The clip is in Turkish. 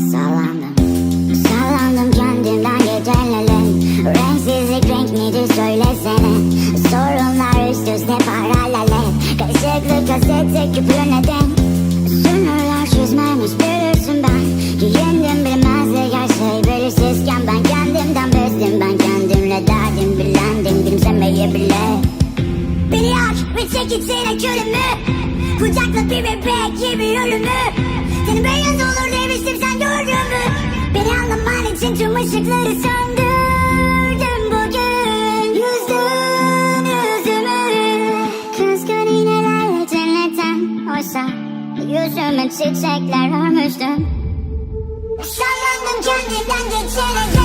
Sallandım, sallandım kendimden gecelele Renksizlik renk midir söylesene. Sorunlar üst üste paralele. Kaşıklı kasete küpürüne denk Sınırlar çizmemiş bilirsin ben. Giyindim bilmezdi her şey belirsizken Ben kendimden bezdim. Ben kendimle derdim Bilendim. Gülümsemeye bile. Beni yak ve çek içine külümü Kucakla bir bebek gibi ölümü ışıkları söndürdüm bugün. Yüzdün yüzümü. Kızgın iğnelerle cennetten Oysa yüzümü çiçekler örmüştüm. Sallandım kendimden geçerek.